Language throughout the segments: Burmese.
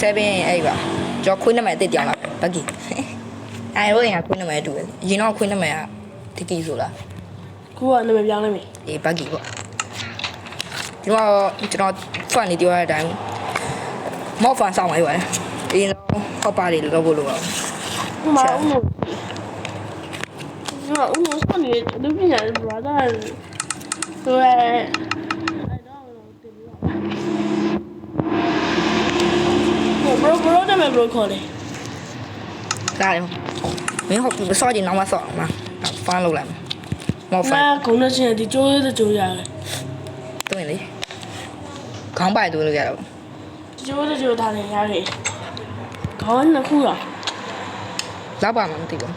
7အဲ့ပါကျွန်တော်ခွေးနံပါတ်အစ်ပြောင်းလာဘက်ကီအဲဟိုရင်ကခွေးနံပါတ်တူတယ်အရင်တော့ခွေးနံပါတ်ကတကီဆိုလားခုကနာမည်ပြောင်းလိုက်ပြီအေးဘက်ကီပေါ့ကျွန်တော်ကျွန်တော်ဖန်နေပြောရတဲ့အတိုင်းမော့ဖန်ဆောင်လိုက်ပါတယ်ဒီတော့ဟောပါလေးလောက်ဖို့လိုပါဟိုမှာဦးမို့ဒီမှာဦးမို့ဆက်နေလူပညာဘရာသာဆိုရဲအဲ့တော့တင်ပြီးတော့ဟို ဘရောဘရောနာမည်ဘရောခေါ်လေဒါလေမင်းဟောစောကြည့်နောက်မှစောမှာဖန်လောက်လိုက်မော့ဖန်နာခုံနေချင်းဒီကျိုးတဲ့ကျိုးရတယ်တွင်လေခေါင်းပိုက်သွင်းလို့ရတော့ဒီကျိုးတဲ့ကျိုးထားနေရတယ်ခေါင်းနှစ်ခုလားလောက်ပါမှမသိဘူး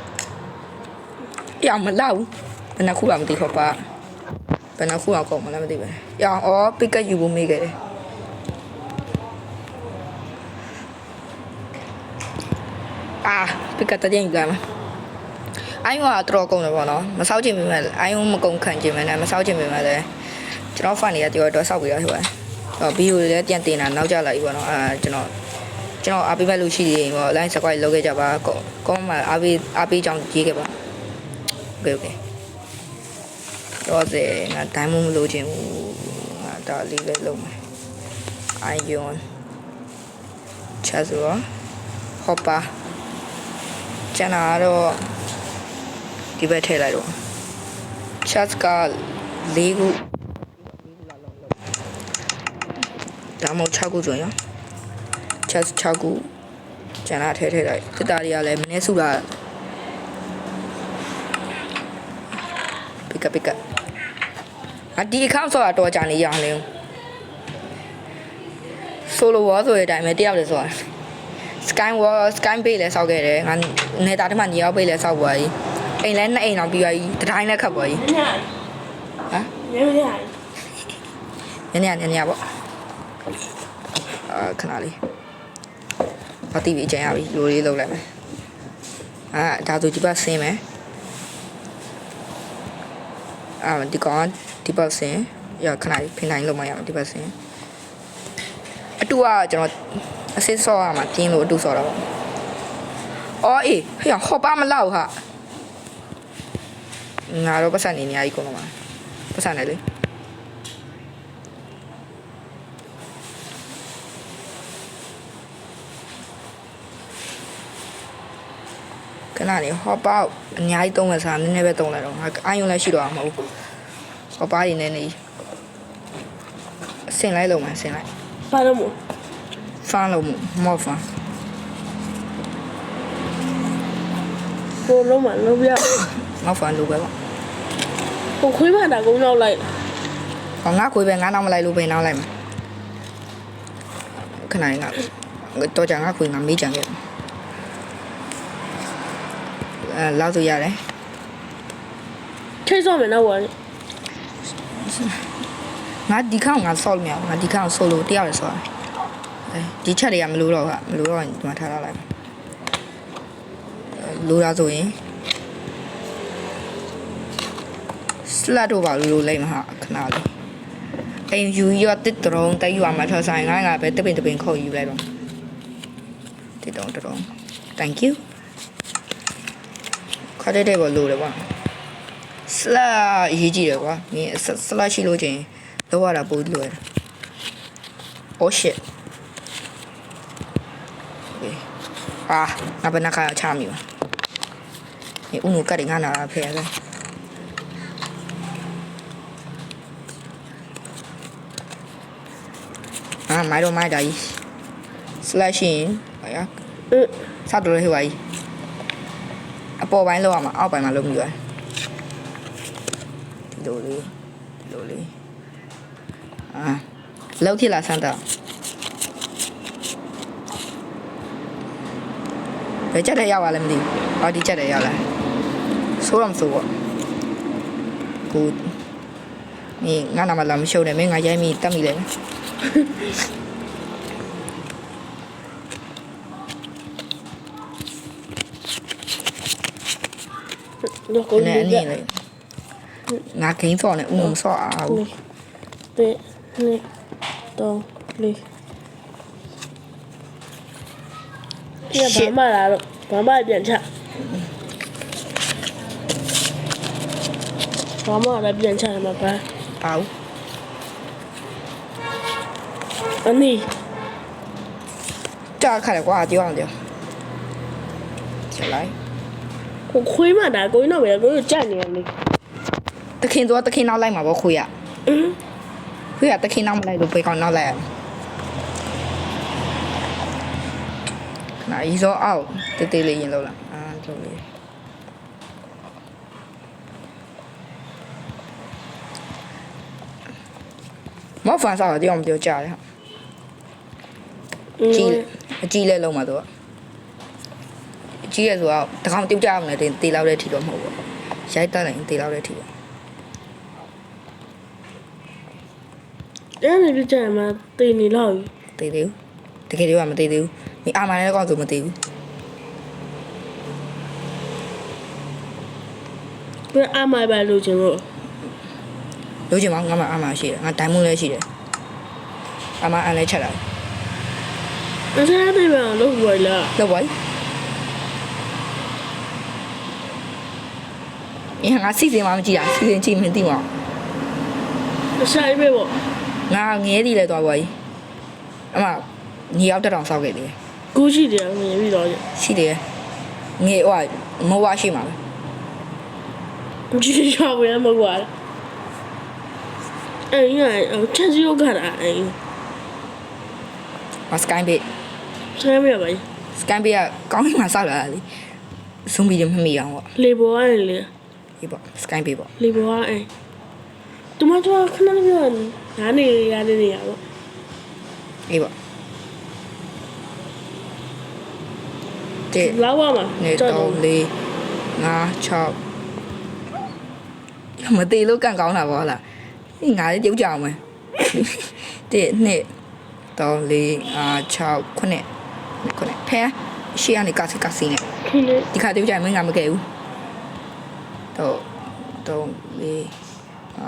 ရအောင်မလောက်ဘူးဘယ်နှခုမှမသိတော့ပါဘယ်နှခုအောင်ကုန်မလဲမသိဘူးရအောင်အော်ပစ်ကတ်ယူဖို့မေးခဲ့တယ် အာပစ်ကတ်တည်းယူလာမှာအိုင်းကတော့ကုန်တယ်ပေါ့နော်မဆောက်ချင်ပေမဲ့အိုင်းမကုန်ခံချင်မယ်နဲ့မဆောက်ချင်ပေမဲ့လည်းကျွန်တော်ဖန်နေရတဲ့တော့ဆောက်ပြီးရဆိုပါတော့ဗီဒီယိုလည်းပြန်တင်တာနောက်ကျလာပြီပေါ့နော်အာကျွန်တော်ကျွန်တော်အားပေးမဲ့လို့ရှိရင်ပေါ့ line subscribe လုပ်ခဲ့ကြပါကောကောမှာအားပေးအားပေးကြောင်းရေးခဲ့ပါ okay okay တော့စေငါဒိုင်းမမလို့ခြင်းဘူးငါဒါလေးပဲလုပ်မယ် ion ချက်ဆိုတော့ဟောပါ ကျန်တာကတော့ဒီဘက်ထည့်လိုက်တော့ chat က၄ခုဒါမှမဟုတ်6ခုဆိုရင်ချက်6ခုကျန်တာထဲထဲလိုက်တစ်တာတွေကလည်းမနေ့စုတာပိကပိကအဒီအခါဆိုတာတော့ကြာနေရအောင်လေဆိုလိုဝါဆိုတဲ့အတိုင်းပဲတယောက်လေဆိုတာ sky wall sky bay လည်းစောက်ခဲ့တယ်ငါနေတာတမညီရောက် bay လည်းစောက်သွားပြီအိမ်လည်းနှစ်အိမ်တော့ပြီးသွားပြီတတိုင်းလည်းခတ်သွားပြီညညဟမ်ညညညနေညနေပေါ့အာခဏလေးဘာတီးပြီးအကျန်ရပြီလိုလေးလုပ်လိုက်မယ်အာဒါဆိုဒီဘက်ဆင်းမယ်အာဒီကောင်ဒီဘက်ဆင်းရခဏလေးဖိနိုင်လုပ်မရမယ်ဒီဘက်ဆင်းအ တူကကျွန်တော်အစစ်ဆော့ရမှာပြင်းလို့အတူဆော့တော့အော်အေးဟေ့ဟောပါမလောက်ဟာငါတော့ပတ်စံနေနေရကြီးကုန်တော့မှာပတ်စံနေလေခဏလေးဟောပေါက်အများကြီးသုံးမယ်ဆိုတာနည်းနည်းပဲသုံးလိုက်တော့ငါအာယုံလည်းရှိတော့မှာမဟုတ်ဘူးဟောပါးနေနေနေအစင်လိုက်လုံးမယ်အစင်လိုက် ဘာလို့မို့ဖန်လုံးမော့ဖန်ကိုလုံးမလုံးပြမော့ဖန်လိုပဲပေါ့ကိုခွေးမတာကုန်းတော့လိုက်ဟောငါခွေးပဲငါနောက်မလိုက်လို့ပဲနောက်လိုက်မယ်ခဏလေးငါတော့ကြ ငါခွေးငါမေးကြံခဲ့အဲလောက်ဆိုရတယ်ချိတ်ဆော့မယ်နော်ဝါငါဒီခေါက်ငါဆော့လို့မရဘူးငါဒီခေါက်ဆော့လို့တယောက်ရယ်ဆော့တယ်အဲဒီချက်တွေကမလို့တော့ဟာမလို့တော့ဒီမှာထားထားလိုက်လိုတာဆိုရင်စလတ်တော့ပါလို့လို့လိုက်မှာခဏလေးအိမ်ယူရတစ်တရုံတိုက်ယူရမှာထောက်ဆိုင်ငါငါပဲတပင်တပင်ခုတ်ယူလိုက်တော့တစ်တုံးတရုံ thank you ခါတဲ့တဲ့ပေါ်လို့တယ်ကွာစလာရေးကြည့်တယ်ကွာမင်းစလာရှိလို့ချင်း လောက်ရတာပို့လို့ရတယ် oh shit okay အာငါဘယ်နှခါချမိပါဒီဦးနုကတ်ငါနာဖဲလဲအာမိုင်တော့မိုင်ဒါကြီး slash ရင်ဟာရအင်းစတော့ဟိုပါကြီးအပေါ်ပိုင်းလောက်ရမှာအောက်ပိုင်းမှာလုံးပြီးသွားဒီလိုလေးဒီလိုလေး အာလောက်ဖြစ်လာစမ်းတော့ဘယ်ချက်တဲ့ရောက်လာလဲမသိဘူးဟောဒီချက်တဲ့ရောက်လာဆိုးတော့မဆိုးပေါ့ကိုမင်းငါနာမလာမရှုံနဲ့မင်းငါရိုင်းမိတတ်မိလဲနော်တော့ကိုနဲ့ကြီးအနည်းလေငါဂိမ်းစော်နဲ့ဥမမစော်အောင်တေ နေတော့လေဒီကဘာမှလာတော့ဘာမှပြန်ချဘာမှလည်းပြန်ချမှာပါပါဘူးအနီးကြာခါတယ်ကွာပြောအောင်ပြောချက်လိုက်ကိုခွေးမှဒါကိုင်းတော့ပဲကိုကြိုက်နေရလေတခင်တော့တခင်နောက်လိုက်မှာပေါ့ခွေးရအင်း ခွေးကတခင်နောက်မလိုက်လို့ဘေကောင်နောက်လိုက်ရခဏရီစောအောက်တေးသေးလေးရင်လောက်လာအာလုပ်လေးမောက်ဖန်စားတော့တရားမပြောကြတယ်ဟာကြီးအကြီးလဲလုံးမှာတော့အကြီးရဆိုတော့တကောင်ပြုတ်ကြအောင်လည်းတေးလောက်တဲ့ထီတော့မဟုတ်ဘူးရိုက်တက်လိုက်တေးလောက်တဲ့ထီတော့ အဲ့ဒါပြချင်မှာတင်နေလောက်သေးသေးဘူးတကယ်တော့မသေးသေးဘူးမင်းအာမန်လည်းကောင်းဆိုမသေးဘူးပြအမိုင်ပဲလို့ကျွန်တော်လိုချင်မှာငါမှအာမရှိတယ်ငါဒိုင်မွန်းလည်းရှိတယ်အာမအန်လည်းချက်လာအစားအသောက်ပဲလို့ဝယ်လာလောက်ပါအင်းငါစီစဉ်မှမကြည့်တာစီစဉ်ကြည့်မသိမှာအစားပဲပေါ့ ငါငဲသေးလဲသွားပါ E အမညီရောက်တက်တောင်ဆောက်ခဲ့သေးတယ်ကူးရှိတယ်မြင်ပြီးတော့ရှိတယ်ငဲဟိုမောဝါရှိမှာပဲကြည့်ရပါရဲ့မဟုတ်ပါအဲ့ရချက်စီကိုခါတာအဲ့မစကိုင်းဘေးဆမ်းရပါစကိုင်းဘေးကကောင်းကြီးမှဆောက်လာတာလေဇွန်ဘီတွေမမိအောင်ပေါ့လေပေါ်အဲ့လေဒီပေါ့စကိုင်းဘေးပေါ့လေပေါ်အဲ့တူမတော့ခဏလေးပြော နားနေရနေနေရပေါ့အေးပေါ့တဲ့လောက်ပါမှာနေတော့လေးငါ6မသေးလို့ကန်ကောင်းတာပေါ့ဟုတ်လားဒီငါလေးပြုတ်ကြအောင်မယ်တဲ့နှစ်တော့လေးငါ6ခုနှစ်ခုနှစ်ဖဲရှေ့ကနေကစီကစီနဲ့ခင်းနေဒီခါပြုတ်ကြရင်မင်းငါမကဲဘူးတော့တော့လေးအာ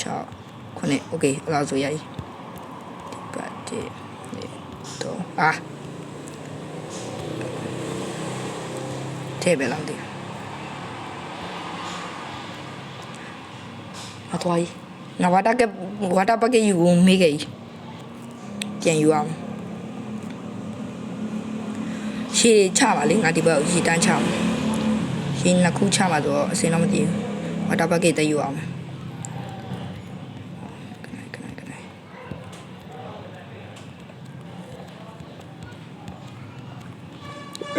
6 9 okay အဲ့လောက်ဆိုရည်ဒီပတ်ဒီတော့အာထဲပဲလောက်ဒီအသွားကြီးနဝတာကဝတာပကေယူမိကေပြန်ယူအောင်ရှည်ချပါလေငါဒီဘက်ရှည်တန်းချအောင်ရှည်နှစ်ခုချပါဆိုတော့အစင်းတော့မတည်ဘူးဝတာပကေတက်ယူအောင်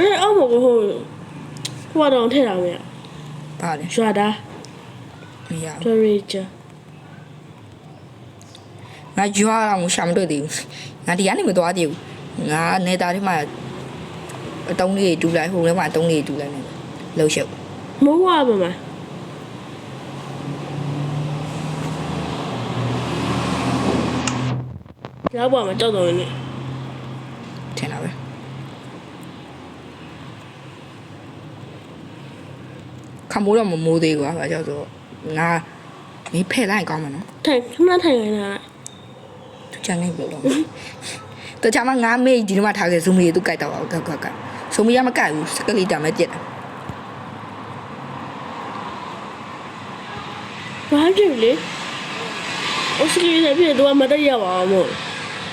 အဲ့အောက်မှာကိုဟိုဟိုတော့ထည့်တာမရပါလေရွာတာမရဘူးဒရီချာငါကြွားတော့မရှာမတွေ့သေးဘူးငါဒီကနေမသွားသေးဘူးငါနေတာထဲမှာအတုံးလေးတူလိုက်ဟိုထဲမှာအတုံးလေးတူလိုက်နေလှုပ်ရှုပ်မိုးဝါပါမှာရောက်ပါမှာကြောက်တော့နေထင်တာပဲ ခမိုးတော့မမိုးသေးကွာဘာကြောင့်ဆိုတော့ငါမင်းဖဲ့လိုက်ရင်ကောင်းမှာနော်ထိုင်ခဏထိုင်နေတာသူချန်နေလို့တော့တခြားမှာငါမေးဒီမှာထားခဲ့ဇူမီသူကြိုက်တော့ကောက်ကကဇူမီကမကြိုက်ဘူးစကလီတာမဲ့ပြက်တာဘာဖြစ်လဲအစကြီးရပြတော့မတရပါဘူးမို့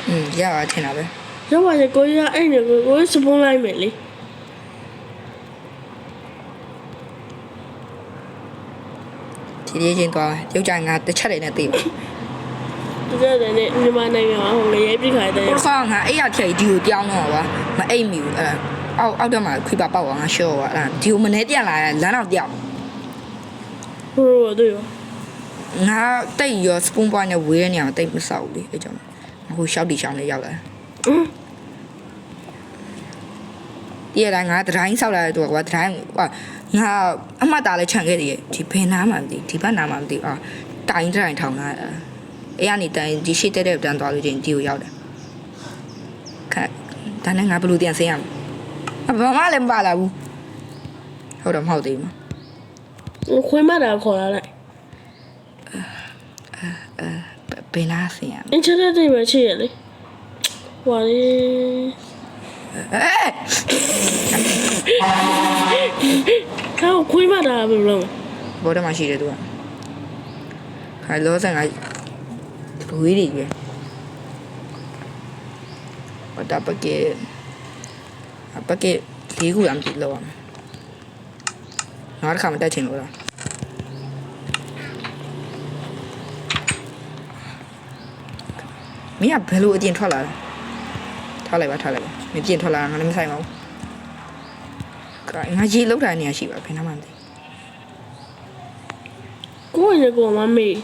อืมရပါထင်တာပဲရောက်ပါစေကိုရအဲ့နေကိုကိုစပွန်လိုက်မယ်လေ ဒီလေးချင်းသွားမယ်ရုပ်ကြငါတစ်ချက်လေးနဲ့သိပါဒီကတည်းကမြန်မာနိုင်ငံမှာဟိုလေရိုက်ပြခါတဲ့ဟိုခေါင်းငါအဲ့ရထိတ်ဒီကိုပြောင်းတော့ကွာမအိတ်မီဘူးအဲ့အောက်အောက်တော့မှခွေပါပေါက်သွားငါရှော့ကွာအဲ့ဒီကိုမနေပြန်လာလမ်းတော့တယောက်ဟိုတို့ရောငါတိတ်ရောစပွန်ပွားနဲ့ဝေးတဲ့နေရာတိတ်မဆောက်ဘူးလေအဲ့ကြောင့်ဟိုရှောက်တီရှောင်းလေးရောက်လာအင်းတည့်ရတိုင်းငါတတိုင်းဆောက်လာတဲ့တူကွာတတိုင်းကွာ ငါအမှတ်သားလေးခြံခဲ့တယ်ဒီဘယ်နားမှမသိဒီဘက်နားမှမသိအာတိုင်တိုင်းထောင်လာအဲ့ကနေတိုင်ဒီရှိတဲ့တဲ့တန်းသွားလို့ချင်းဒီကိုရောက်တယ်ခက်ဒါနဲ့ငါဘယ်လိုပြန်ဆင်းရမလဲဘာမှလည်းမပါလာဘူးဟုတ်တော့မဟုတ်သေးဘူးခွေးမတာခေါ်လာလိုက်ဘယ်နာဆင်းရမလဲအင်တာနက်တွေပဲချစ်ရလေဟွာလေ ခါကိုခွေးမတာဘယ်လိုလုပ်ဘောထဲမှာရှိတယ်သူကခါလောဆန်ကဝေးနေပြီဟောတာပကေပကေဒီကူရမ်းပြီလောနောက်တစ်ခါမတက်ချင်လို့လားမင်းကဘယ်လိုအပြင်ထွက်လာလဲထားလိုက်ပါထားလိုက်ပါမပြင်ထွက်လာငါလည်းမဆိုင်ပါဘူး ကဲငါကြီးလောက်တာနေရရှိပါဘယ်နှမှမသိကိုယ်လည်းကိုမမေး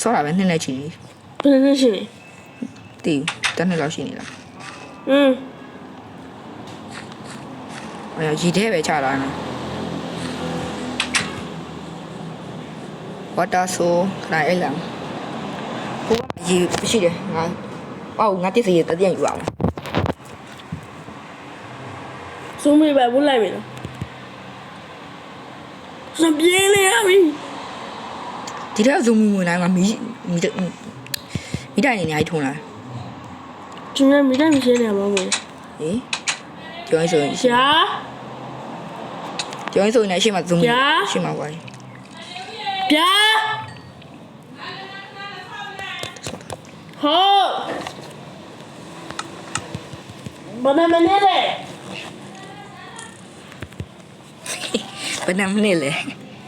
စောတာပဲနှစ်နဲ့ချီနေဘယ်နဲ့ရှင်လဲတည်ဘူးတစ်နှစ်လောက်ရှိနေလားอืมဟိုရည်သေးပဲချလာနော်ဝတ်တာဆိုခရိုင်အဲ့လမ်းဟိုကရည်ရှိတယ်ငါဟောငါတစ်စီရတပြန်ယူအောင် စုံမေးပဲဘူးလိုက်မယ်နော်စပြင်းနေရပြီဒီတော့ဇုံမီဝင်လာငါမီးမီးမီးတိုင်နေနေအိုက်ထုံးလာကျွန်တော်မိတိုင်းမရှိနေမှာမဟုတ်ဟေးကျောင်းဆိုရင်ရှာကျောင်းဆိုရင်လည်းရှိမှဇုံမီညာရှိမှကွာပြာဟုတ်ဘာနမနေလဲဘ ယ်နှမိနစ်လဲ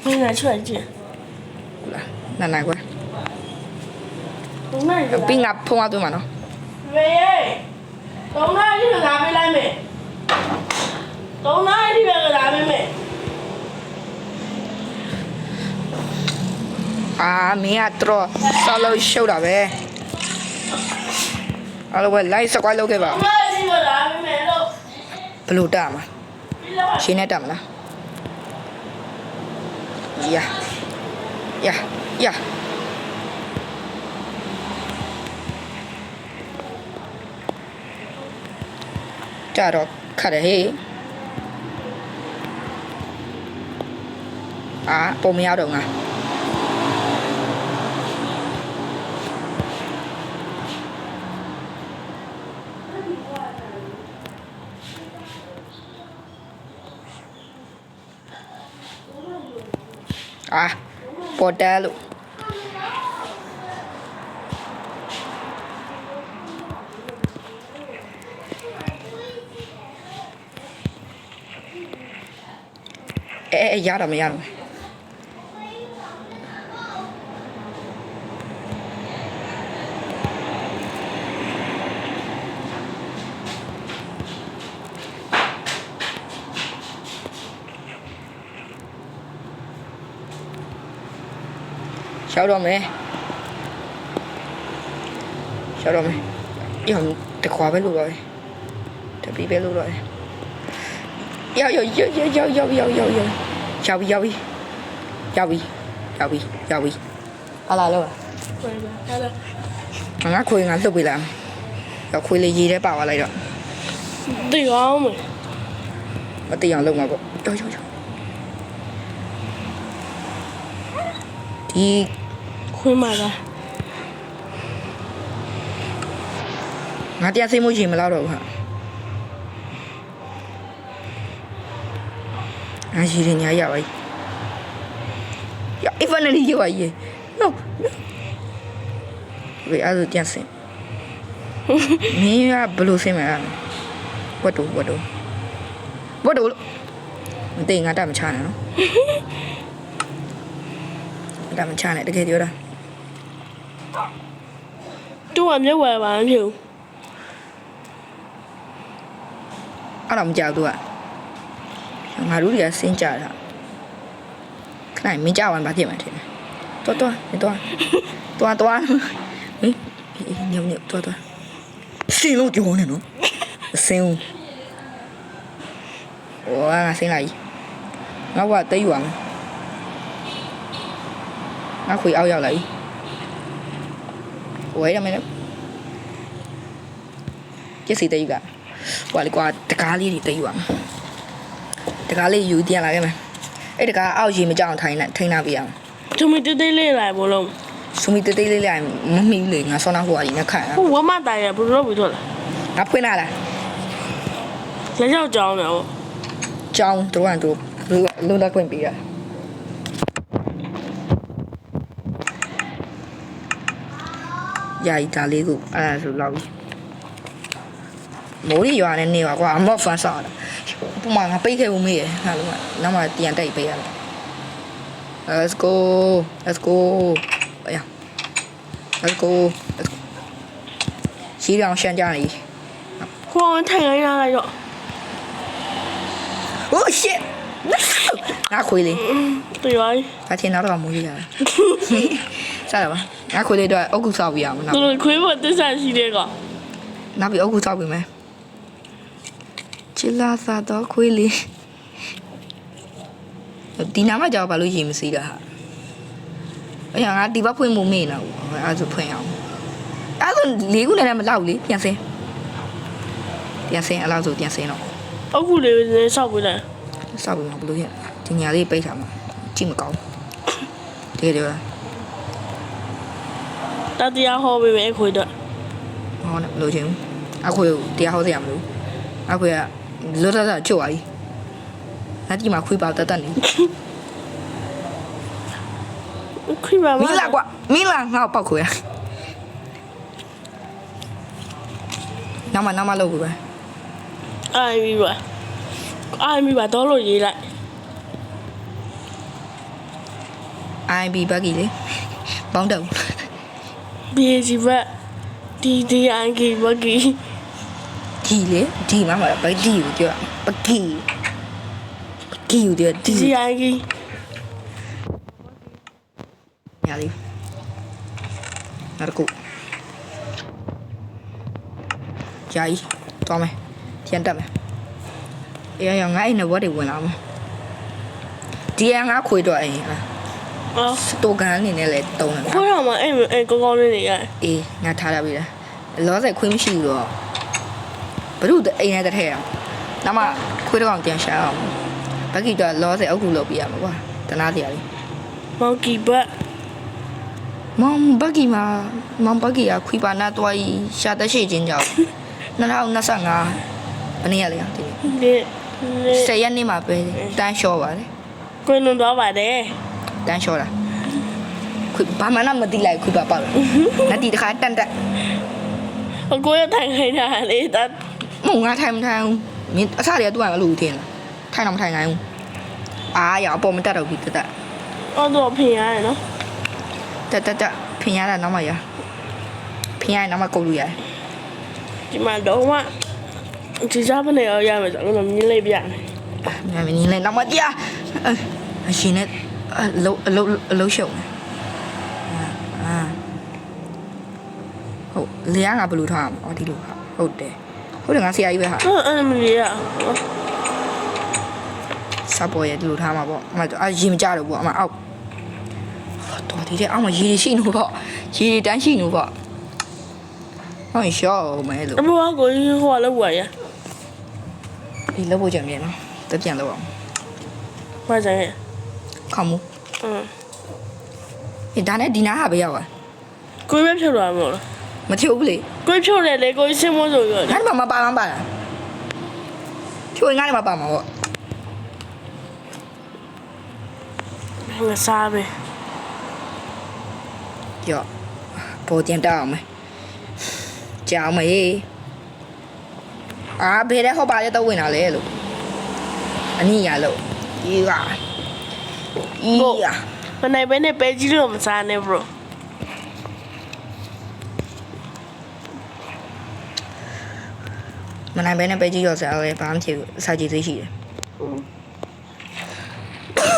你拿出来见。ဟုတ်လားနာနာကွာ那你ပြီးငါဖုန်းအသွင်းမှာနော်喂，东南你们哪边来没？东南你们哪边没？အာမင်းကတော်ဆောက်လို့ရှုပ်တာပဲအဲ့လိုပဲ live subscribe လုပ်ခဲ့ပါ东南你们哪边没？都ဘယ်လို့တက်မှာရှင်းနဲ့တက်မလား 呀呀呀！这都看得黑。啊，不瞄中啊！పొటాలు ఏ యాడమ్మ యాడమ్మ ရတော့မရတော့ဘူးရှောက်တော့မယ်ရှောက်တော့မယ်ရောတခွာပဲလို့ပါပဲတပီးပဲလို့တော့တယ်ရောက်ရောက်ရောက်ရောက်ရောက်ရောက်ရောက်ရောက်ပြီရောက်ပြီရောက်ပြီရောက်ပြီရောက်ပြီဟာလာလို့ခွေးပါဟာလားငါခွေငါလှုပ်ပေးလိုက်ရောက်ခွေလေးရေးထဲပါသွားလိုက်တော့တိတ်အောင်မယ်မသိအောင်လုပ်မှာပေါ့ရောက်ရောက်ရောက်ဒီ ခွေးမလားငါတရားစိတ်မှုရှင်မလောက်တော့ဘူးဟာငါရှိရင်ညာရပါ යි ရ finally ရပါ යි no no ဘယ်အဲ့ဒါတရားစင်မင်းကဘယ်လိုစင်မလဲဝတ်တူဝတ်တူဝတ်တူလို့မသိငါတတ်မချနဲ့နော်တတ်မချနဲ့တကယ်ပြောတာ တူကမြုပ်ဝယ်ပါမဖြစ်ဘူးအဲ့တော့မကြောက်သူကငါတို့တွေကစင်းကြတာခဏမင်းကြောက်ရင်ဘာဖြစ်မှာထင်လဲတော်တော်တော်တော်တော်ဟင်ညောင်ညောင်တော်တော်စင်းလို့ကြောနေနော်စင်းဦးဟိုငါစင်းလိုက်ငါကတိတ်ယူအောင်ငါခွေအောက်ရောက်လိုက် ဝဲရမယ်ကျစီတိတ်ယူကဟိုလေကွာတကားလေးတွေတိတ်ယူအောင်တကားလေးယူတင်လာခဲ့မယ်အဲ့တကားအောက်ရေမကြောက်ထိုင်လိုက်ထိန်းလာပြအောင်သူမတိတ်တိတ်လေးလိုက်ဘလုံးဆူမီတေးသေးလေးလိုက်မမီးလေငါဆောင်းနာဟိုအရင်နဲ့ခန့်ဟိုဝမတိုင်ရဘယ်လိုလုပ်ပြီးတော့လဲငါဖွင့်လာလားလက်ရောက်ကြောင်းတယ်ဗောကြောင်းတို့ကတို့လူလူလက်ခွင့်ပေးရယာ ယီဒါလေးကိုအဲ့ဒါဆိုလောက်ပြီမိုးရီရွာနဲ့နေပါကွာအမော့ဖန်ဆောက်တာပုံမှန်ငါပိတ်ခဲ့ဦးမေးရငါလုံးဝနောက်မှပြန်တိတ်ပေးရမယ် Let's go Let's go အေး Let's go Let's go ရှိတောင်ရှမ်းကြနေခေါင်းထိုင်ခိုင်းရလိုက်တော့ Oh shit ငါခွေးလေးတွေ့ပါပြီဒါချင်းနောက်တော့မူးရရတယ်စရပါ ငါခွေးလေးတော့အုတ်ကူဆောက်ပြရအောင်နော်သူတို့ခွေးဖို့တစ္ဆာရှိတဲ့ကောင်နောက်ပြီးအုတ်ကူဆောက်ပြီမယ်ချီလာသာတော့ခွေးလေးဒီနားမှာကြောက်ဘာလို့ရေမစီးတာဟာအဲ့ငါဒီဘက်ဖွင့်မှုမေ့နေတော့အဲ့ဒါဆိုဖွင့်အောင်အဲ့ဒါလေးခုနဲ့လည်းမလောက်လေပြန်စင်းပြန်စင်းအဲ့လောက်ဆိုပြန်စင်းတော့အခုလေးလည်းစောက်ပေးလိုက်ဆောက်ပြီးမှဘလို့ရဒီညာလေးပိတ်ထားမှာကြည့်မကောင်းတကယ်တော့ တတရားဟောပေးမယ်ခွေးတော့ဟောလို့ချင်းအခုတရားဟောစရာမလိုအခုကလွတ်တာချုပ်သွားပြီအဲ့ဒီမှာခွေးပါတတ်တတ်နေခွေးပါမင်းလာကွာမင်းလာငါ့ကိုပောက်ခွေရနောက်မှနောက်မှလုပ်ပြီပဲအိုင်ပြီပါအိုင်ပြီပါတော့လို့ရေးလိုက် IB ဘက်ကြီးလေပေါင်းတော့ ဘေးစီဘက်ဒီဒီအန်ကီဘကီဒီလေဒီမှာမှာဘက်ဒီကိုပြောပကီပကီကိုပြောဒီဒီအန်ကီညာလေးနောက်တစ်ခုဂျာကြီးသွားမယ်ပြန်တက်မယ်အေးရငါအဲ့နဘွက်တွေဝင်လာမယ်ဒီကငါခွေတော့အိမ်ဟာ အော်စတိုကန်အနေနဲ့လည်းတုံးတယ်ခွေးတော့မှအဲ့အဲ့ကောင်းကောင်းလေးနေရတယ်အေးငါထားရပြီလားလောဆယ်ခွေးမရှိဘူးတော့ဘလို့အိမ်နဲ့တစ်ထည့်အောင်နောက်မှခွေးတော့အောင်ပြန်ရှာအောင်ဘက်ကီတော့လောဆယ်အုပ်ကူလုပ်ပြရမှာကွာတနာတရားလေးမောင်ကီဘက်မောင်ဘက်ကီမှာမောင်ဘက်ကီကခွေးပါနာတော့ရှာတရှိချင်းကြောင့်2025ဘယ်နေ့ရလဲဒီလေလေ10ရက်နေ့မှာပဲတန်းလျှော့ပါတယ်ကိုလွန်တော့ပါတယ် တန်းလျှော့တာခွေးဘာမှမမသိလိုက်ခွေးပါပေါက်တယ်ငါဒီတခါတန်တက်အကိုရထိုင်ခိုင်းတာလေဒါမုံငါထိုင်မထိုင်ဘူးမင်းအစတွေကသူကလည်းလို့ထင်လားထိုင်တော့မထိုင်နိုင်ဘူးအာရအပေါ်မတက်တော့ဘူးတက်တက်အော်တော့ဖင်ရတယ်နော်တက်တက်တက်ဖင်ရတာနောက်မှရဖင်ရရင်နောက်မှကုတ်လို့ရတယ်ဒီမှာတော့မှဒီစားပနေရောရမယ်ဆိုတော့မြင်းလေးပြမယ်မင်းမင်းလည်းနောက်မှတရားအရှင်နဲ့ အလုံးအလုံးအလုံးရှုံအာဟုတ်လေကငါဘယ်လိုထားမှာဩဒီလိုဟာဟုတ်တယ်ဟုတ်တယ်ငါဆရာကြီးပဲဟာဟောအဲ့မလေးရစပေါ်ရဒီလိုထားမှာပေါ့အမအရေမကြတော့ဘူးအမအောက်တော်ဒီတဲ့အောက်မှာရေရှိနေပေါ့ရေတန်းရှိနေပေါ့ဟောရှော့မဲလို့အမေကကိုဟိုလောက်ဝရဒီလောက်ဖို့ကြံပြန်နော်တပြန်လောက်အောင်ဘာဆိုင်ရ ခေါမူအင်းဒီဒါနဲ့ဒီနာဟာပဲရောက်ပါကိုပဲဖြုတ်လာမို့လားမထည့်ဘူးလေကိုဖြုတ်တယ်လေကိုစင်းမိုးဆိုရောငါ့မှာမပါမပါလားဖြိုးငါ့မှာပါမှာပေါ့ငါစားပဲကြော့ပေါ်တင်တောက်အောင်မယ်ကြောင်မေးအာဘယ်တဲ့ဟောပါလဲတော့ဝင်လာလဲလို့အနည်းရလို့ဒီက ဤကမနိုင်ဘဲနဲ့ပဲကြီးလို့မစားနဲ့ bro မနိုင်ဘဲနဲ့ပဲကြည့်ရောစားရဲဘာမှမဖြစ်ဘူးစာကြည့်သေးရှိတယ်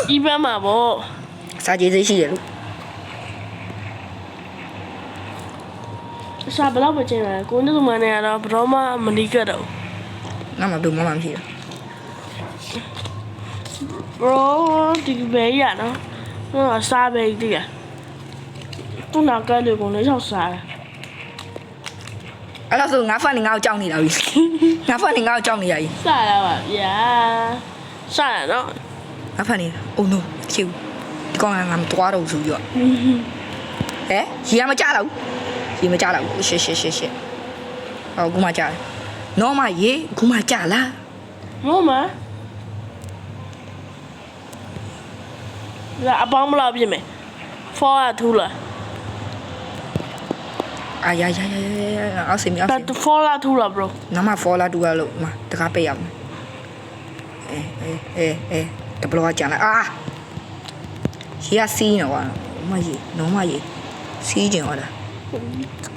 ဒီဘက်မှာဗောစာကြည့်သေးရှိတယ်လို့စားဘလောက်ပဲကျင်းလာကိုနေကမနေရတော့ဘရောမမနီးကြတော့ ငါမှဘူးမမှမရှိဘူး bro ဒီပဲရနော်ဟောစားပဲဒီကသူနာကလေးကိုလည်းရောက်စားတယ်အဲ့တော့ဆိုငါဖန်နေငါ့ကိုကြောက်နေတာပြီငါဖန်နေငါ့ကိုကြောက်နေရပြီစားရပါဗျာစားရနော်ငါဖန်နေ oh no ချီဘူးဒီကောင်ကငါမတွားတော့ဘူးဆိုပြီးတော့ဟဲရေကမကြတော့ဘူးရေမကြတော့ဘူးရှစ်ရှစ်ရှစ်ရှစ်ဟောကူမကြတယ်နော်မရေကူမကြလားမမ လာအပေါင်းမလားပြင်မယ်ဖောရထူလာအာရရရရအောက်စီမအောက်တစီတ်ဖောလာထူလာ bro နမဖောလာတူရလို့မတကားပိတ်ရမယ်အေးအေးအေးအေးတဘလောကြလာအာရီကစီးနေကွာမကြီးလုံးမကြီးစီးကျင်သွားတာ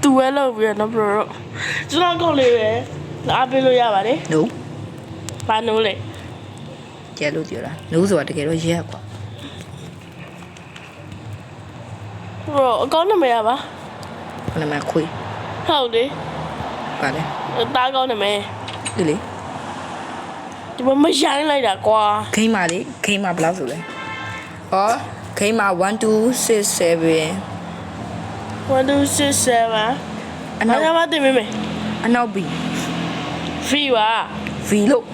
သူဝဲလို့ပြနော် bro ကျွန်တော်ကောက်လေးပဲအားပေးလို့ရပါတယ်နို့ဘာနိုးလဲကျဲလို့ပြောတာနိုးဆိုတာတကယ်တော့ရက်ကွာ bro အကောင့်နံပါတ်ပါခဏမှခွေးဟုတ်လေပါလေတားကောင်းနံပါတ်ဒီလေဒီမမရိုင်းလိုက်တာကွာခိမ့်မာလေခိမ့်မာဘယ်လောက်ဆိုလဲဩခိမ့်မာ1267 1 2 6 7အဘာ နောက် သာမတင်မေမေ အနောက်ဘီ ဖီပါ V လို့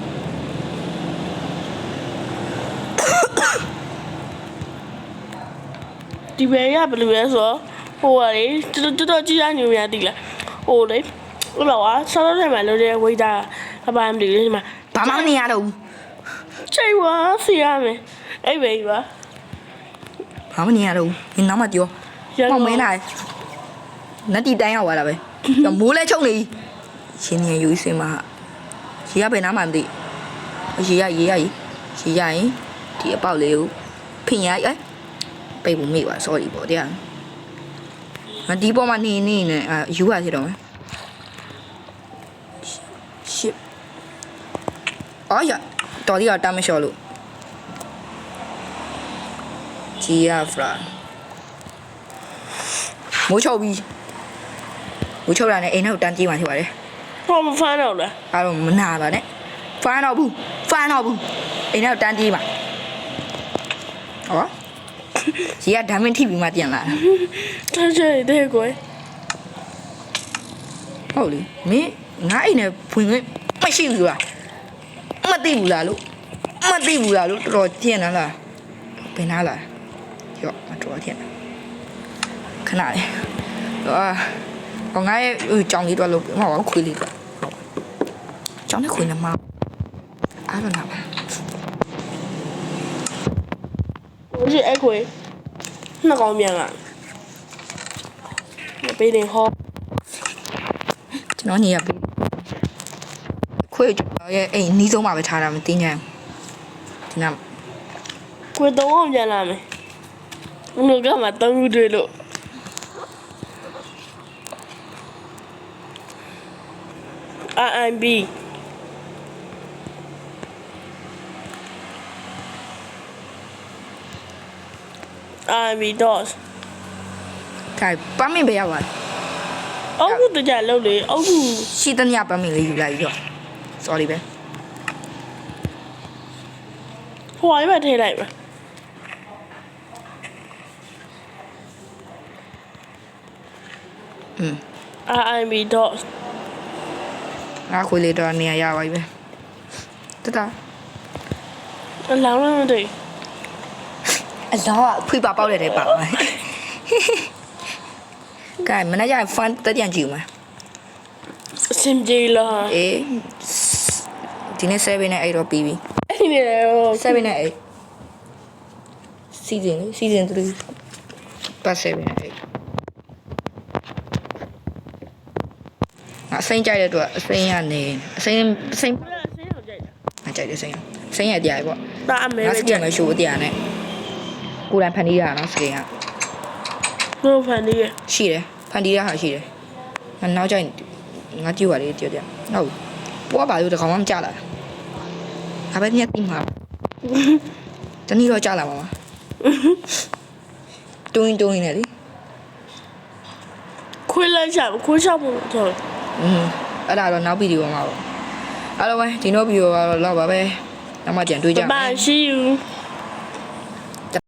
ဒီဘယ်ရဘယ်လိုလဲဆိုတော့ဟိုကလေတော်တော်တော်ကြီးရညူရတိလားဟိုလေဟိုတော့ဆောင်းထဲမှာလို့တဲ့ဝိဒါအပန်းမလို့ဒီမှာဘာမှမနေရတော့ဘူးချိန်ဝါစီရမယ်အဲ့ဘေးပါဘာမှမနေရတော့ဘူးဒီနောက်မှပြောရန်မောကုန်င်မင်းလာနတ်တီတိုင်းရောက်သွားတာပဲကြောမိုးလဲချုံနေရှင်နေယူစင်မှာရေရပဲနားမှမသိရေရရေရရေရေရရင်ဒီအပေါက်လေးကိုဖင်ရအဲ ပိတ်ဖို့မိပါ sorry ပေါ့တရားမဒီပေါ်မှာနေနေနေအာယူရသေးတော့မယ် shit အော်ရတော်ဒီတော့တမ်းမလျှော်လို့ဂျီယာဖရာမိုးချုပ်ပြီမိုးချုပ်တာနဲ့အိမ်ထဲကိုတန်းပြေးမှဖြစ်ပါတယ်ဟောမဖမ်းတော့လားအားလုံးမနာပါနဲ့ဖမ်းတော့ဘူးဖမ်းတော့ဘူးအိမ်ထဲကိုတန်းပြေးမှဟော ဂျီယာဒါမင်းထိပြီးမှပြန်လာတာတချေတဲ့ကွယ်ဟုတ်လေမင်းငါအိမ်နဲ့ဖွင့်ခွင့်မရှိဘူးလားမသိဘူးလားလို့မသိဘူးလားလို့တော်တော်ကျင်လာလားဘယ်နာလားရော့မတော်ကျင်ခဏလေးအာဟောငါရဲ့ကြောင်လေးတော့လို့မဟုတ်ခွေးလေးတော့ကြောင်နဲ့ခွေးနဲ့မအားရနာပါ ဟိုရှိအဲ့ကွယ်နှစ်ကောင်မြန်လာမပေးနေဟောကျွန်တော်ညီရပြီခွေးကြောင်ရဲ့အိမ်နီးဆုံးမှာပဲထားတာမသိညာဒီနာကွယ်တော့အောင်ပြန်လာမယ်ဘယ်လိုကမှတုံးခုတွေ့လို့ RMB RMB DOS ခိုင်ပမင်းပဲရောက်ပါအောက်ခုတကြလောက်လေအောက်ခုရှိသမျှပမင်းလေးယူလိုက်ပြီးတော့ sorry ပဲဟိုအိမ်မှာထည့်လိုက်ပါอืม RMB DOS ငါခွေလေးတော့နေရာရပါပြီပဲတတအလောင်းလည်းမသိ အလောကဖွေပါပေါက်တဲ့တဲ့ပါမယ်ကဲမနေ့ကျရင် fun တက်ပြန်ကြည့်ဦးမယ်အစင်ပြေလားအေးဒီနေ့7နဲ့8တော့ပြီးပြီအဲ့ဒီလေဟို7နဲ့8 season လေ season 3ပတ်7နဲ့8ငါအစိမ့်ကြိုက်တဲ့အတွက်အစိမ့်ရနေအစိမ့်အစိမ့်ဆင်းအောင်ကြိုက်တာငါကြိုက်တယ်စိမ့်ရစိမ့်ရတရားပေါ့ဒါအမေငါပဲစကကြိုင်က်မရှိုးတရားနဲ့ ကိုယ်တိုင်ဖန်တီးရတာနော်စကင်ကဘယ်ဖန်နေရရှိတယ်ဖန်တီးရဟာရှိတယ်ငါနောက်ကျရင်ငါကြည့်ပါလေကြည့်ကြဟုတ်ပွားပါလို့တကောင်မှမကြလာငါပဲညက်ပြီးမှာတနည်းတော့ကြလာမှာပါတွင်းတွင်းနေလေခွေးလိုက်ချခွေးချဖို့တော့อืมအဲ့ဒါတော့နောက်ဗီဒီယိုမှာပေါ့အားလုံးပဲဒီနောက်ဗီဒီယိုကတော့လောက်ပါပဲနောက်မှပြန်တွေ့ကြဘမယ်ိုင်ရှိ you